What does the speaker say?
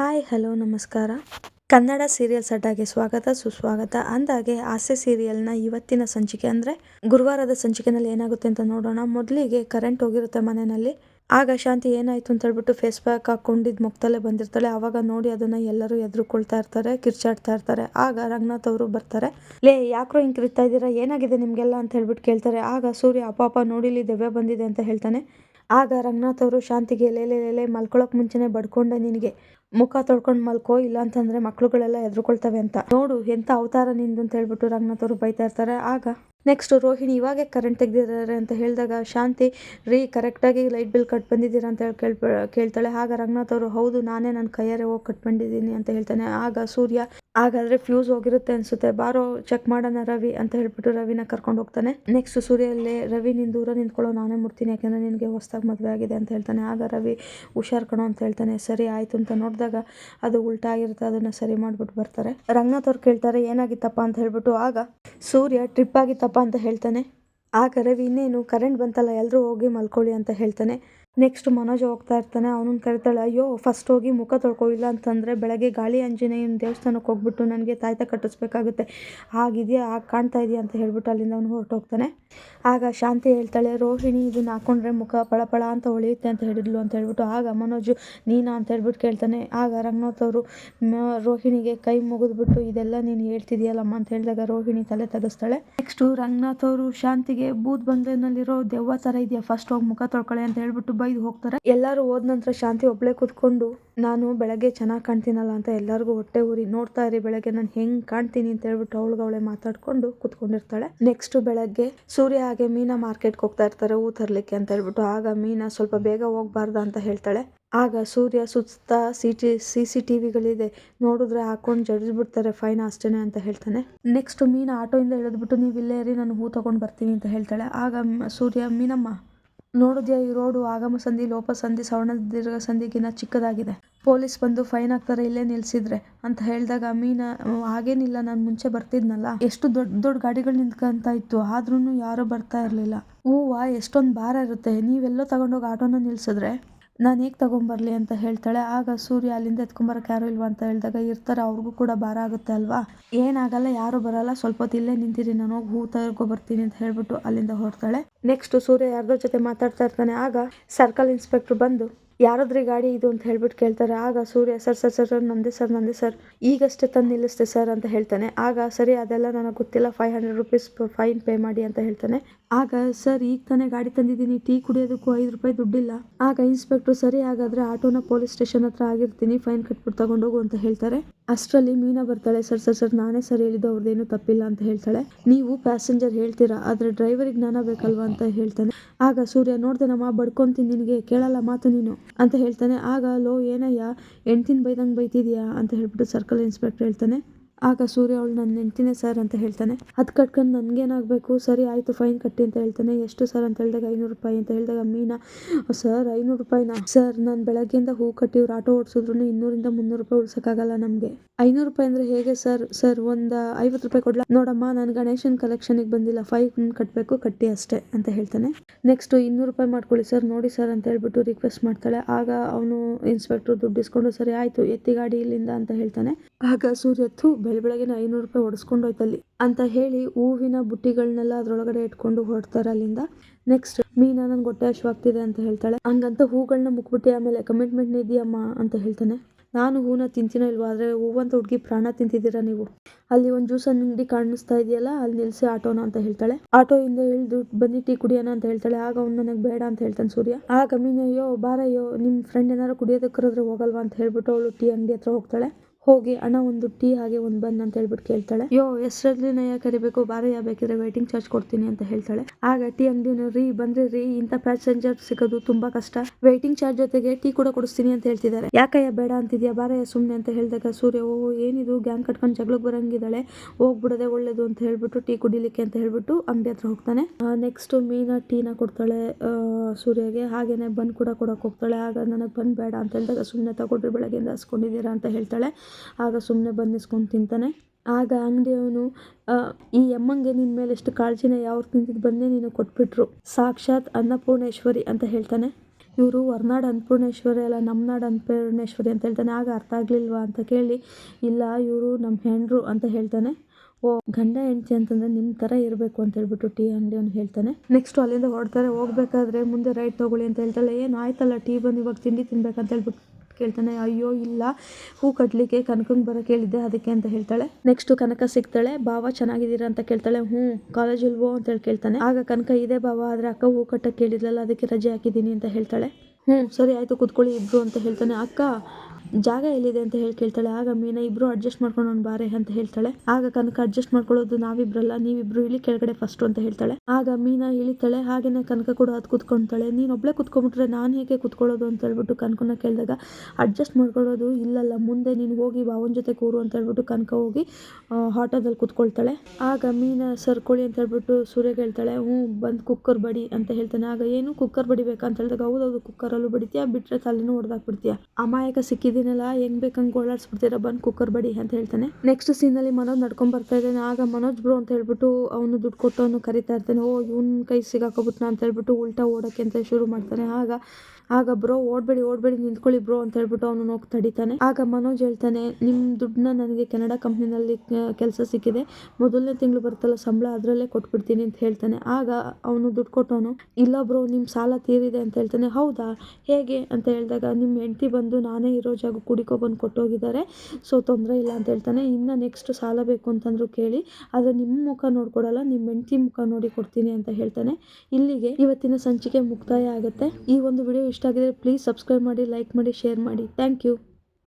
Hi, hello, ನಮಸ್ಕಾರ. Kannada serial ಸಡ್ಡಾಗೆ ಸ್ವಾಗತ, ಸುಸ್ವಾಗತ. ಅಂದಾಗೆ ಹಾಸ್ಯ ಸೀರಿಯಲ್ನ ಇವತ್ತಿನ ಸಂಚಿಕೆ ಅಂದರೆ ಗುರುವಾರದ ಸಂಚಿಕೆನಲ್ಲಿ ಏನಾಗುತ್ತೆ ಅಂತ ನೋಡೋಣ. ಮೊದಲಿಗೆ ಕರೆಂಟ್ ಹೋಗಿರುತ್ತೆ ಮನೆಯಲ್ಲಿ. ಆಗ ಶಾಂತಿ ಏನಾಯಿತು ಅಂತ ಹೇಳ್ಬಿಟ್ಟು ಫೇಸ್ ಪ್ಯಾಕ್ ಹಾಕೊಂಡಿದ್ದು ಮುಖದಲ್ಲೇ ಬಂದಿರ್ತಾಳೆ. ಆವಾಗ ನೋಡಿ ಅದನ್ನು ಎಲ್ಲರೂ ಎದುರುಕೊಳ್ತಾ ಇರ್ತಾರೆ, ಕಿರ್ಚಾಡ್ತಾ ಇರ್ತಾರೆ. ಆಗ ರಂಗನಾಥ್ ಅವರು ಬರ್ತಾರೆ. ಲೇ, ಯಾಕ್ರೋ ಹಿಂಗೆ ಕಿರ್ತಾ ಇದ್ದೀರಾ? ಏನಾಗಿದೆ ನಿಮಗೆಲ್ಲ ಅಂತ ಹೇಳ್ಬಿಟ್ಟು ಕೇಳ್ತಾರೆ. ಆಗ ಸೂರ್ಯ, ಅಪಾಪ ನೋಡಿಲಿ ದೆವ್ವೆ ಬಂದಿದೆ ಅಂತ ಹೇಳ್ತಾನೆ. ಆಗ ರಂಗನಾಥ್ ಅವರು ಶಾಂತಿಗೆ ಲೇಲೆ ಲೇಲೆ ಮಲ್ಕೊಳ್ಳೋಕೆ ಮುಂಚೆನೇ ಬಡ್ಕೊಂಡೆ ನಿನಗೆ. ಮುಖ ತೊಳ್ಕೊಂಡು ಮಲ್ಕೋ ಇಲ್ಲ ಅಂತಂದ್ರೆ ಮಕ್ಳುಗಳೆಲ್ಲ ಎದ್ರುಕೊಳ್ತವೆ ಅಂತ. ನೋಡು, ಎಂತ ಅವತಾರ ನಿಂದು ಅಂತ ಹೇಳ್ಬಿಟ್ಟು ರಂಗನಾಥ್ ಅವರು ಬೈತಾ ಇರ್ತಾರೆ. ಆಗ ನೆಕ್ಸ್ಟ್ ರೋಹಿಣಿ ಇವಾಗೆ ಕರೆಂಟ್ ತೆಗ್ದಿದ್ದಾರೆ ಅಂತ ಹೇಳಿದಾಗ ಶಾಂತಿ, ರೀ ಕರೆಕ್ಟಾಗಿ ಲೈಟ್ ಬಿಲ್ ಕಟ್ ಬಂದಿದ್ದೀರಾ ಅಂತ ಹೇಳಿ ಕೇಳ್ಬ ಕೇಳ್ತಾಳೆ. ಆಗ ರಂಗನಾಥ್ ಅವರು ಹೌದು, ನಾನೇ ನನ್ನ ಕೈಯಾರೆ ಹೋಗಿ ಕಟ್ ಬಂದಿದ್ದೀನಿ ಅಂತ ಹೇಳ್ತಾನೆ. ಆಗ ಸೂರ್ಯ ಹಾಗಾದ್ರೆ ಫ್ಯೂಸ್ ಹೋಗಿರುತ್ತೆ ಅನ್ಸುತ್ತೆ. ಬಾರೋ ಚೆಕ್ ಮಾಡೋಣ ರವಿ ಅಂತ ಹೇಳ್ಬಿಟ್ಟು ರವಿನ ಕರ್ಕೊಂಡು ಹೋಗ್ತಾನೆ. ನೆಕ್ಸ್ಟ್ ಸೂರ್ಯಲ್ಲೇ ರವಿ ನಿನ್ ದೂರ ನಿಂತ್ಕೊಳ್ಳೋ ನಾನೇ ಮುಡ್ತೀನಿ ಯಾಕಂದ್ರೆ ನಿನಗೆ ಹೊಸ್ದಾಗಿ ಮದುವೆ ಆಗಿದೆ ಅಂತ ಹೇಳ್ತಾನೆ. ಆಗ ರವಿ, ಹುಷಾರ್ ಕಣೋ ಅಂತ ಹೇಳ್ತಾನೆ. ಸರಿ, ಆಯ್ತು ಅಂತ ನೋಡಿದಾಗ ಅದು ಉಲ್ಟಾ ಆಗಿರುತ್ತೆ, ಅದನ್ನ ಸರಿ ಮಾಡಿಬಿಟ್ಟು ಬರ್ತಾರೆ. ರಂಗನಾಥ್ ಅವ್ರು ಕೇಳ್ತಾರೆ, ಏನಾಗಿತ್ತಪ್ಪ? ಅಂತ ಹೇಳ್ಬಿಟ್ಟು ಆಗ ಸೂರ್ಯ, ಟ್ರಿಪ್ ಆಗಿತ್ತಪ್ಪ ಅಂತ ಹೇಳ್ತಾನೆ. ಆಗ ರವಿ, ಇನ್ನೇನು? ಕರೆಂಟ್ ಬಂತಲ್ಲ ಎಲ್ಲರೂ ಹೋಗಿ ಮಲ್ಕೊಳ್ಳಿ ಅಂತ ಹೇಳ್ತಾನೆ. ನೆಕ್ಸ್ಟ್ ಮನೋಜ್ ಹೋಗ್ತಾ ಇರ್ತಾನೆ, ಅವನನ್ನ ಕರಿತಾಳೆ, ಅಯ್ಯೋ ಫಸ್ಟ್ ಹೋಗಿ ಮುಖ ತೊಳ್ಕೊ ಇಲ್ಲ ಅಂತಂದರೆ ಬೆಳಗ್ಗೆ ಗಾಳಿ ಆಂಜನೇಯನ ದೇವಸ್ಥಾನಕ್ಕೆ ಹೋಗ್ಬಿಟ್ಟು ನನಗೆ ತಾಯ್ತ ಕಟ್ಟಿಸ್ಬೇಕಾಗುತ್ತೆ. ಆಗಿದೆಯಾ ಆಗ ಕಾಣ್ತಾ ಇದೆಯಾ ಅಂತ ಹೇಳ್ಬಿಟ್ಟು ಅಲ್ಲಿಂದ ಅವನು ಹೊರಟೋಗ್ತಾನೆ. ಆಗ ಶಾಂತಿ ಹೇಳ್ತಾಳೆ, ರೋಹಿಣಿ, ಇದನ್ನ ಹಾಕೊಂಡ್ರೆ ಮುಖ ಪಳಪಳ ಅಂತ ಹೊಳೆಯುತ್ತೆ ಅಂತ ಹೇಳಿದ್ಲು ಅಂತ ಹೇಳ್ಬಿಟ್ಟು, ಆಗ ಮನೋಜು, ನೀನಾ? ಅಂತ ಹೇಳ್ಬಿಟ್ಟು ಕೇಳ್ತಾನೆ. ಆಗ ರಂಗನಾಥ್ ಅವರು ರೋಹಿಣಿಗೆ ಕೈ ಮುಗಿದ್ಬಿಟ್ಟು ಇದೆಲ್ಲ ನೀನು ಹೇಳ್ತಿದೆಯಲ್ಲಮ್ಮ? ಅಂತ ಹೇಳಿದಾಗ ರೋಹಿಣಿ ತಲೆ ತೆಗೆಸ್ತಾಳೆ ನೆಕ್ಸ್ಟು ರಂಗನಾಥ್ ಅವರು ಶಾಂತಿಗೆ ಬೂತ್ ಬಂಗ್ಲೆನಲ್ಲಿರೋ ದೆವ್ವ ಥರ ಇದೆಯಾ ಫಸ್ಟ್ ಹೋಗಿ ಮುಖ ತೊಳ್ಕೊಳ್ಳಿ ಅಂತ ಹೇಳ್ಬಿಟ್ಟು ಬೈದು ಹೋಗ್ತಾರೆ. ಎಲ್ಲರೂ ಹೋದ ನಂತರ ಶಾಂತಿ ಒಬ್ಳೆ ಕೂತ್ಕೊಂಡು, ನಾನು ಬೆಳಗ್ಗೆ ಚೆನ್ನಾಗಿ ಕಾಣ್ತೀನಲ್ಲ ಅಂತ ಎಲ್ಲರಿಗೂ ಹೊಟ್ಟೆ ಊರಿ, ನೋಡ್ತಾ ಇರಿ ಬೆಳಗ್ಗೆ ನಾನು ಹೆಂಗ್ ಕಾಣ್ತೀನಿ ಅಂತ ಹೇಳ್ಬಿಟ್ಟು ಅವಳೆ ಮಾತಾಡ್ಕೊಂಡು ಕುತ್ಕೊಂಡಿರ್ತಾಳೆ. ನೆಕ್ಸ್ಟ್ ಬೆಳಗ್ಗೆ ಸೂರ್ಯ ಹಾಗೆ ಮೀನಾ ಮಾರ್ಕೆಟ್ಗೆ ಹೋಗ್ತಾ ಇರ್ತಾರೆ ಹೂ ತರ್ಲಿಕ್ಕೆ ಅಂತ ಹೇಳ್ಬಿಟ್ಟು. ಆಗ ಮೀನಾ ಸ್ವಲ್ಪ ಬೇಗ ಹೋಗ್ಬಾರ್ದ ಅಂತ ಹೇಳ್ತಾಳೆ. ಆಗ ಸೂರ್ಯ ಸುತ್ತ C T C C T ವಿಗಳಿದೆ ನೋಡಿದ್ರೆ ಹಾಕೊಂಡು ಜಡಿಸ್ಬಿಡ್ತಾರೆ ಫೈನ್ ಅಷ್ಟೇನೆ ಅಂತ ಹೇಳ್ತಾನೆ. ನೆಕ್ಸ್ಟ್ ಮೀನಾ ಆಟೋಯಿಂದ ಇಳಿದ್ಬಿಟ್ಟು ನೀವು ಇಲ್ಲೇ ಇರಿ, ನಾನು ಹೂ ತಗೊಂಡು ಬರ್ತೀನಿ ಅಂತ ಹೇಳ್ತಾಳೆ. ಆಗ ಸೂರ್ಯ, ಮೀನಮ್ಮ ನೋಡಿದ್ಯಾ ಈ ರೋಡು ಆಗಮ ಸಂಧಿ ಲೋಪ ಸಂಧಿ ಸವರ್ಣ ದೀರ್ಘ ಸಂಧಿಗಿನ ಚಿಕ್ಕದಾಗಿದೆ. ಪೊಲೀಸ್ ಬಂದು ಫೈನ್ ಹಾಕ್ತಾರೆ ಇಲ್ಲೇ ನಿಲ್ಸಿದ್ರೆ ಅಂತ ಹೇಳಿದಾಗ ಮೀನಾ "ಹ್ಮ್, ಹಾಗೇನಿಲ್ಲ ನಾನು ಮುಂಚೆ ಬರ್ತಿದ್ನಲ್ಲ. ಎಷ್ಟು ದೊಡ್ಡ ದೊಡ್ಡ ಗಾಡಿಗಳು ನಿಂತ್ಕೊಂತ ಇತ್ತು. ಆದ್ರೂ ಯಾರು ಬರ್ತಾ ಇರಲಿಲ್ಲ. ಹೂವ ಎಷ್ಟೊಂದು ಭಾರ ಇರುತ್ತೆ. ನೀವೆಲ್ಲೋ ತಗೊಂಡೋಗಿ ಆಟೋನ ನಿಲ್ಸಿದ್ರೆ ನಾನು ಹೇಗೆ ತಗೊಂಬರಲಿ ಅಂತ ಹೇಳ್ತಾಳೆ. ಆಗ ಸೂರ್ಯ ಅಲ್ಲಿಂದ ಎತ್ಕೊಂಬರಕ್ಕೆ ಯಾರು ಇಲ್ವಾ ಅಂತ ಹೇಳಿದಾಗ ಇರ್ತಾರೆ, ಅವ್ರಿಗೂ ಕೂಡ ಭಾರ ಆಗುತ್ತೆ ಅಲ್ವಾ? ಏನಾಗಲ್ಲ, ಯಾರು ಬರಲ್ಲ. ಸ್ವಲ್ಪ ಹೊತ್ತು ಇಲ್ಲೇ ನಿಂತಿರಿ, ನಾನು ಹೋಗಿ ಹೂ ತಗೊಬರ್ತೀನಿ ಅಂತ ಹೇಳ್ಬಿಟ್ಟು ಅಲ್ಲಿಂದ ಹೊರಡ್ತಾಳೆ. ನೆಕ್ಸ್ಟ್ ಸೂರ್ಯ ಯಾರ್ದೋ ಜೊತೆ ಮಾತಾಡ್ತಾ ಇರ್ತಾನೆ. ಆಗ ಸರ್ಕಲ್ ಇನ್ಸ್ಪೆಕ್ಟ್ರ್ ಬಂದು ಯಾರದ್ರಿ ಗಾಡಿ ಇದು ಅಂತ ಹೇಳ್ಬಿಟ್ಟು ಕೇಳ್ತಾರೆ, ಆಗ ಸೂರ್ಯ, ಸರ್ ಸರ್ ಸರ್ ಸರ್, ನಂದೇ ಸರ್ ನಂದೇ ಸರ್, ಈಗಷ್ಟೇ ತಂದು ನಿಲ್ಲಿಸ್ತೆ ಸರ್ ಅಂತ ಹೇಳ್ತಾನೆ. ಆಗ, ಸರಿ, ಅದೆಲ್ಲ ನನಗೆ ಗೊತ್ತಿಲ್ಲ five hundred rupees fine pay ಮಾಡಿ ಅಂತ ಹೇಳ್ತಾನೆ. ಆಗ, ಸರ್, ಈಗ ತಾನೇ ಗಾಡಿ ತಂದಿದ್ದೀನಿ, ಟೀ ಕುಡಿಯೋದಕ್ಕೂ ಐದು ರೂಪಾಯಿ ದುಡ್ಡಿಲ್ಲ. ಆಗ ಇನ್ಸ್ಪೆಕ್ಟ್ರು ಸರಿ ಹಾಗಾದ್ರೆ ಆಟೋನ ಪೊಲೀಸ್ ಸ್ಟೇಷನ್ ಹತ್ರ ಆಗಿರ್ತೀನಿ ಫೈನ್ ಕಟ್ಬಿಟ್ಟು ತಗೊಂಡೋಗು ಅಂತ ಹೇಳ್ತಾರೆ. ಅಷ್ಟರಲ್ಲಿ ಮೀನಾ ಬರ್ತಾಳೆ, ಸರ್ ಸರ್ ಸರ್, ನಾನೇ ಸರ್ ಹೇಳಿದ್ದು, ಅವ್ರದ್ದೇನು ತಪ್ಪಿಲ್ಲ ಅಂತ ಹೇಳ್ತಾಳೆ. ನೀವು ಪ್ಯಾಸೆಂಜರ್ ಹೇಳ್ತೀರಾ, ಆದರೆ ಡ್ರೈವರಿಗೆ ಜ್ಞಾನ ಬೇಕಲ್ವಾ ಅಂತ ಹೇಳ್ತಾನೆ. ಆಗ ಸೂರ್ಯ ನೋಡ್ದೇನಮ್ಮ ಬಡ್ಕೊಂತೀನಿ ನಿನಗೆ, ಕೇಳಲ್ಲ ಮಾತು ನೀನು ಅಂತ ಹೇಳ್ತಾನೆ. ಆಗ, ಲೋ, ಏನಯ್ಯ ಹೆಣ್ತಿನ ಬೈದಂಗೆ ಬೈತಿದ್ಯಾ? ಅಂತ ಹೇಳ್ಬಿಟ್ಟು ಸರ್ಕಲ್ ಇನ್ಸ್ಪೆಕ್ಟರ್ ಹೇಳ್ತಾನೆ. ಆಗ ಸೂರ್ಯ ಅವಳು, ನನ್ನ ಹೆಂಡ್ತಿನೇ ಸರ್ ಅಂತ ಹೇಳ್ತಾನೆ. ಅದು ಕಟ್ಕೊಂಡು ನನಗೇನಾಗಬೇಕು? ಸರಿ, ಆಯಿತು, ಫೈನ್ ಕಟ್ಟಿ ಅಂತ ಹೇಳ್ತಾನೆ. ಎಷ್ಟು ಸರ್? ಅಂತ ಹೇಳಿದಾಗ, ಐನೂರು ರೂಪಾಯಿ ಅಂತ ಹೇಳಿದಾಗ, ಮೀನಾ, ಸರ್, ಐನೂರು ರೂಪಾಯಿನಾ? ಸರ್, ನಾನು ಬೆಳಗ್ಗೆಯಿಂದ ಹೂ ಕಟ್ಟಿ ಇವ್ರು ಆಟೋ ಓಡಿಸಿದ್ರು ಇನ್ನೂರಿಂದ ಮುನ್ನೂರು ರೂಪಾಯಿ ಉಳ್ಸೋಕ್ಕಾಗಲ್ಲ ನಮಗೆ. ಐನೂರು ರೂಪಾಯಿ ಅಂದರೆ ಹೇಗೆ ಸರ್? ಸರ್, ಒಂದು ಐವತ್ತು ರೂಪಾಯಿ ಕೊಡ್ಲಾ? ನೋಡಮ್ಮ, ನಾನು ಗಣೇಶನ್ ಕಲೆಕ್ಷನಿಗೆ ಬಂದಿಲ್ಲ. ಫೈನ್ ಕಟ್ಟಬೇಕು ಕಟ್ಟಿ ಅಷ್ಟೇ ಅಂತ ಹೇಳ್ತಾನೆ. ನೆಕ್ಸ್ಟ್ ಇನ್ನೂರು ರೂಪಾಯಿ ಮಾಡ್ಕೊಳ್ಳಿ ಸರ್. ನೋಡಿ ಸರ್ ಅಂತ ಹೇಳ್ಬಿಟ್ಟು ರಿಕ್ವೆಸ್ಟ್ ಮಾಡ್ತಾಳೆ. ಆಗ ಅವನು ಇನ್ಸ್ಪೆಕ್ಟರ್ ದುಡ್ಡು ಇಸ್ಕೊಂಡು, ಸರಿ, ಆಯಿತು ಎತ್ತಿ ಗಾಡಿ ಇಲ್ಲಿಂದ ಅಂತ ಹೇಳ್ತಾನೆ. ಆಗ ಸೂರ್ಯ, ಥೂ ಬೆಳ ಬೆಳಗ್ಗೆ ಐನೂರು ರೂಪಾಯಿ ಹೊಡೆಸ್ಕೊಂಡು ಹೋಯ್ತಲ್ಲಿ ಅಂತ ಹೇಳಿ ಹೂವಿನ ಬುಟ್ಟಿಗಳನ್ನೆಲ್ಲ ಅದರೊಳಗಡೆ ಇಟ್ಕೊಂಡು ಹೊರಡ್ತಾರೆ ಅಲ್ಲಿಂದ. ನೆಕ್ಸ್ಟ್ ಮೀನಾ ನನ್ಗೆ ಹೊಟ್ಟೆ ಹಶುವಾಗ್ತಿದೆ ಅಂತ ಹೇಳ್ತಾಳೆ. ಹಂಗಂತ ಹೂಗಳನ್ನ ಮುಕ್ಬಿಟ್ಟು ಆಮೇಲೆ ಕಮಿಟ್ಮೆಂಟ್ ಇದೆಯಮ್ಮ ಅಂತ ಹೇಳ್ತಾನೆ. ನಾನು ಹೂನ ತಿಂತೀನೋ ಇಲ್ವೋ, ಆದರೆ ಹೂವಂತ ಹುಡುಗಿ ಪ್ರಾಣ ತಿಂತಿದ್ದೀರಾ ನೀವು? ಅಲ್ಲಿ ಒಂದು ಜ್ಯೂಸ್ ಅಂಗಡಿ ಕಾಣಿಸ್ತಾ ಇದೆಯಲ್ಲ, ಅಲ್ಲಿ ನಿಲ್ಸಿ ಆಟೋನ ಅಂತ ಹೇಳ್ತಾಳೆ. ಆಟೋಯಿಂದ ಇಳಿದು ಬನ್ನಿ ಟೀ ಕುಡಿಯೋಣ ಅಂತ ಹೇಳ್ತಾಳೆ. ಆಗ ಅವ್ನು ನನಗೆ ಬೇಡ ಅಂತ ಹೇಳ್ತಾನೆ ಸೂರ್ಯ. ಆಗ ಮೀನ್, ಅಯ್ಯೋ, ಬಾರಯ್ಯೋ ನಿಮ್ಮ ಫ್ರೆಂಡ್ ಏನಾರು ಕುಡಿಯೋದಕ್ಕೆ ಕರೆದ್ರೆ ಹೋಗಲ್ವಾ ಅಂತ ಹೇಳ್ಬಿಟ್ಟು ಅವಳು ಟೀ ಅಂಗಡಿ ಹತ್ರ ಹೋಗ್ತಾಳೆ. ಹೋಗಿ, ಅಣ್ಣ, ಒಂದು ಟೀ ಹಾಗೆ ಒಂದು ಬನ್ ಅಂತ ಹೇಳ್ಬಿಟ್ಟು ಕೇಳ್ತಾಳೆ. ಯೋ, ಎಷ್ಟರಲ್ಲಿ ನಯ ಕರಿಬೇಕು? ಬಾರಯ್ಯ ಬೇಕಿದ್ರೆ ವೇಟಿಂಗ್ ಚಾರ್ಜ್ ಕೊಡ್ತೀನಿ ಅಂತ ಹೇಳ್ತಾಳೆ. ಆಗ ಟೀ ಅಂಗಡಿನ ರೀ, ಬಂದ್ರೆ, ರೀ, ಇಂಥ ಪ್ಯಾಸೆಂಜರ್ ಸಿಗೋದು ತುಂಬಾ ಕಷ್ಟ. ವೇಟಿಂಗ್ ಚಾರ್ಜ್ ಜೊತೆಗೆ ಟೀ ಕೂಡ ಕೊಡಿಸ್ತೀನಿ ಅಂತ ಹೇಳ್ತಿದ್ದಾರೆ. ಯಾಕಯ್ಯ, ಬೇಡ ಅಂತಿದ್ಯಾ? ಬಾರಯ್ಯ ಸುಮ್ಮನೆ ಅಂತ ಹೇಳಿದಾಗ ಸೂರ್ಯ ಓ ಏನಿದು? ಗ್ಯಾಂಗ್ ಕಟ್ಕೊಂಡು ಜಗಳಕ್ಕೆ ಬರಂಗಿದ್ದಾಳೆ. ಹೋಗ್ಬಿಡೋದೆ ಒಳ್ಳೇದು ಅಂತ ಹೇಳ್ಬಿಟ್ಟು ಟೀ ಕುಡಿಲಿಕ್ಕೆ ಅಂತ ಹೇಳ್ಬಿಟ್ಟು ಅಂಗಡಿ ಹತ್ರ ಹೋಗ್ತಾನೆ. ನೆಕ್ಸ್ಟ್ ಮೀನಾ ಟೀನ ಕೊಡ್ತಾಳೆ ಸೂರ್ಯಗೆ. ಹಾಗೇನೆ ಬನ್ ಕೂಡ ಕೊಡಕ್ಕೆ ಹೋಗ್ತಾಳೆ. ಆಗ ನನಗೆ ಬನ್ ಬೇಡ ಅಂತ ಹೇಳಿದಾಗ ಸುಮ್ಮನೆ ತಗೊಂಡ್ರಿ ಬೆಳಗ್ಗೆಯಿಂದ ಹಸ್ಕೊಂಡಿದ್ದೀರಾ ಅಂತ ಹೇಳ್ತಾಳೆ. ಆಗ ಸುಮ್ಮನೆ ಬಂದಿಸ್ಕೊಂಡು ತಿಂತಾನೆ. ಆಗ ಅಂಗಡಿಯವನು ಈ ಅಮ್ಮಂಗೆ ನಿನ್ನ ಮೇಲೆ ಎಷ್ಟು ಕಾಳಜಿನ ಯಾವ್ರು ತಿಂತಿದ್ದು ಬಂದೇ ನೀನು ಕೊಟ್ಬಿಟ್ರು. ಸಾಕ್ಷಾತ್ ಅನ್ನಪೂರ್ಣೇಶ್ವರಿ ಅಂತ ಹೇಳ್ತಾನೆ. ಇವರು ಹೊರನಾಡು ಅನ್ನಪೂರ್ಣೇಶ್ವರಿ ಅಲ್ಲ ನಮ್ಮ ನಾಡು ಅನ್ನಪೂರ್ಣೇಶ್ವರಿ ಅಂತ ಹೇಳ್ತಾನೆ. ಆಗ ಅರ್ಥ ಆಗಲಿಲ್ವಾ ಅಂತ ಕೇಳಿ, ಇಲ್ಲ, ಇವರು ನಮ್ಮ ಹೆಂಡರು ಅಂತ ಹೇಳ್ತಾನೆ. ಓ, ಗಂಡ ಹೆಂಡತಿ ಅಂತಂದರೆ ನಿಮ್ಮ ಥರ ಇರಬೇಕು ಅಂತ ಹೇಳ್ಬಿಟ್ಟು ಟೀ ಅಂಗಡಿಯವನು ಹೇಳ್ತಾನೆ. ನೆಕ್ಸ್ಟ್ ಅಲ್ಲಿಂದ ಹೊರಡ್ತಾರೆ, ಹೋಗ್ಬೇಕಾದ್ರೆ ಮುಂದೆ ರೈಟ್ ತೊಗೊಳ್ಳಿ ಅಂತ ಹೇಳ್ತಾಳೆ. ಏನು, ಆಯ್ತಲ್ಲ, ಟೀ ಬಂದು ಇವಾಗ ತಿಂಡಿ ತಿನ್ಬೇಕಂತ ಹೇಳ್ಬಿಟ್ಟು ಕೇಳ್ತಾನೆ, ಅಯ್ಯೋ, ಇಲ್ಲ, ಹೂ ಕಟ್ಟಲಿಕ್ಕೆ ಕನಕಂಗೆ ಬರೋ ಹೇಳಿದ್ದೆ ಅದಕ್ಕೆ ಅಂತ ಹೇಳ್ತಾಳೆ. ನೆಕ್ಸ್ಟ್ ಕನಕ ಸಿಗ್ತಾಳೆ, ಬಾವ, ಚೆನ್ನಾಗಿದ್ದೀರಾ? ಅಂತ ಕೇಳ್ತಾಳೆ. ಹ್ಞೂ ಕಾಲೇಜ್ ಇಲ್ವೋ? ಅಂತ ಹೇಳಿ ಕೇಳ್ತಾನೆ. ಆಗ ಕನಕ, ಇದೆ ಬಾವ, ಆದರೆ ಅಕ್ಕ ಹೂ ಕಟ್ಟಕ್ಕೆ ಕೇಳಿದ್ಲಲ್ಲ, ಅದಕ್ಕೆ ರಜೆ ಹಾಕಿದ್ದೀನಿ, ಅಂತ ಹೇಳ್ತಾಳೆ. ಹ್ಞೂ, ಸರಿ, ಆಯಿತು, ಕೂತ್ಕೊಳ್ಳಿ, ಇಬ್ರು, ಅಂತ ಹೇಳ್ತಾನೆ. ಅಕ್ಕ ಜಾಗ ಎಲ್ಲಿದೆ ಅಂತ ಹೇಳಿ ಕೇಳ್ತಾಳೆ. ಆಗ ಮೀನಾ, ಇಬ್ರು ಅಡ್ಜಸ್ಟ್ ಮಾಡ್ಕೊಂಡು ಬಾರೆ ಅಂತ ಹೇಳ್ತಾಳೆ. ಆಗ ಕನಕ ಅಡ್ಜಸ್ಟ್ ಮಾಡ್ಕೊಳ್ಳೋದು ನಾವಿಬ್ರಲ್ಲ, ನೀವಿಬ್ರು ಇಳಿ ಕೆಳಗಡೆ ಫಸ್ಟ್ ಅಂತ ಹೇಳ್ತಾಳೆ. ಆಗ ಮೀನಾ ಇಳಿತಾಳೆ. ಹಾಗೇನೆ ಕನಕ ಕೂಡ ಅದು ಕುತ್ಕೊಂತಾಳೆ. ನೀನು ಒಬ್ಳೆ ಕುತ್ಕೊಂಡ್ಬಿಟ್ರೆ ನಾನು ಹೇಗೆ ಕುತ್ಕೊಳ್ಳೋದು ಅಂತ ಹೇಳ್ಬಿಟ್ಟು ಕನಕನ ಕೇಳಿದಾಗ, ಅಡ್ಜಸ್ಟ್ ಮಾಡ್ಕೊಳ್ಳೋದು ಇಲ್ಲಲ್ಲ, ಮುಂದೆ ನೀನು ಹೋಗಿ ಬಾವನ ಜೊತೆ ಕೂರು ಅಂತ ಹೇಳ್ಬಿಟ್ಟು ಕನಕ ಹೋಗಿ ಆಟೋದಲ್ಲಿ ಕುತ್ಕೊಳ್ತಾಳೆ. ಆಗ ಮೀನಾ ಸರ್ಕೊಳ್ಳಿ ಅಂತ ಹೇಳ್ಬಿಟ್ಟು ಸೂರ್ಯ ಹೇಳ್ತಾಳೆ. ಹ್ಞೂ, ಬಂದು ಕುಕ್ಕರ್ ಬಡಿ ಅಂತ ಹೇಳ್ತಾನೆ. ಆಗ, ಏನು ಕುಕ್ಕರ್ ಬಡಿಬೇಕಂತ ಹೇಳಿದಾಗ, ಹೌದೌದು ಕುಕ್ಕರಲ್ಲೂ ಬಡಿತೀಯ? ಬಿಟ್ರೆ ತಲೆನೂ ಹೊಡೆದಾಕ್ಬಿಡ್ತೀಯ ಅಮಾಯಕ ಸಿಕ್ಕಿದ್ದೀನಲ್ಲ ಹೆಂಗ್ ಬೇಕಂಗೆ ಓಡಾಡ್ಸ್ಬಿಡ್ತೀರ ಬಂದು ಕುಕ್ಕರ್ ಬಡಿ ಅಂತ ಹೇಳ್ತಾನೆ. ನೆಕ್ಸ್ಟ್ ಸೀನಲ್ಲಿ ಮನೋಜ್ ನಡ್ಕೊಂಡ್ ಬರ್ತಾ ಇದ್ದಾನೆ. ಆಗ ಮನೋಜ್ ಬ್ರೋ ಅಂತ ಹೇಳ್ಬಿಟ್ಟು ಅವನು ದುಡ್ಡು ಕೊಟ್ಟು ಅವನು ಕರಿತಾ ಇರ್ತಾನೆ. ಓ, ಇವನ್ ಕೈ ಸಿಗಾಕೋಬಿಟ್ನ ಅಂತ ಹೇಳ್ಬಿಟ್ಟು ಉಲ್ಟಾ ಓಡಕ್ಕೆ ಅಂತ ಶುರು ಮಾಡ್ತಾನೆ. ಆಗ ಆಗ ಬ್ರೋ ಓಡಬೇಡಿ ಓಡಬೇಡಿ, ನಿಂತ್ಕೊಳ್ಳಿ ಬ್ರೋ ಅಂತ ಹೇಳ್ಬಿಟ್ಟು ಅವನು ಹೋಗಿ ತಡಿತಾನೆ. ಆಗ ಮನೋಜ್ ಹೇಳ್ತಾನೆ ನಿಮ್ಮ ದುಡ್ಡನ್ನ ನನಗೆ ಕೆನಡಾ ಕಂಪ್ನಿನಲ್ಲಿ ಕೆಲಸ ಸಿಕ್ಕಿದೆ. ಮೊದಲನೇ ತಿಂಗಳು ಬರ್ತಲ್ಲ ಸಂಬಳ ಅದರಲ್ಲೇ ಕೊಟ್ಬಿಡ್ತೀನಿ ಅಂತ ಹೇಳ್ತಾನೆ. ಆಗ ಅವನು ದುಡ್ಡು ಕೊಟ್ಟವನು, ಇಲ್ಲ ಬ್ರೋ ನಿಮ್ಮ ಸಾಲ ತೀರಿದೆ ಅಂತ ಹೇಳ್ತಾನೆ. ಹೌದಾ? ಹೇಗೆ? ಅಂತ ಹೇಳಿದಾಗ ನಿಮ್ಮ ಹೆಂಡತಿ ಬಂದು ನಾನೇ ಇರೋ ಜಾಗ ಕುಡಿಕೊ ಬಂದು ಕೊಟ್ಟೋಗಿದ್ದಾರೆ. ಸೊ ತೊಂದರೆ ಇಲ್ಲ ಅಂತ ಹೇಳ್ತಾನೆ. ಇನ್ನು ನೆಕ್ಸ್ಟ್ ಸಾಲ ಬೇಕು ಅಂತಂದ್ರು ಕೇಳಿ, ಆದರೆ ನಿಮ್ಮ ಮುಖ ನೋಡ್ಕೊಡಲ್ಲ ನಿಮ್ಮ ಹೆಂಡತಿ ಮುಖ ನೋಡಿ ಕೊಡ್ತೀನಿ ಅಂತ ಹೇಳ್ತಾನೆ. ಇಲ್ಲಿಗೆ ಇವತ್ತಿನ ಸಂಚಿಕೆ ಮುಕ್ತಾಯ ಆಗುತ್ತೆ. ಈ ಒಂದು ವಿಡಿಯೋ ಇಷ್ಟ ಆಗಿದ್ರೆ ಪ್ಲೀಸ್ ಸಬ್ಸ್ಕ್ರೈಬ್ ಮಾಡಿ ಲೈಕ್ ಮಾಡಿ ಶೇರ್ ಮಾಡಿ. Thank you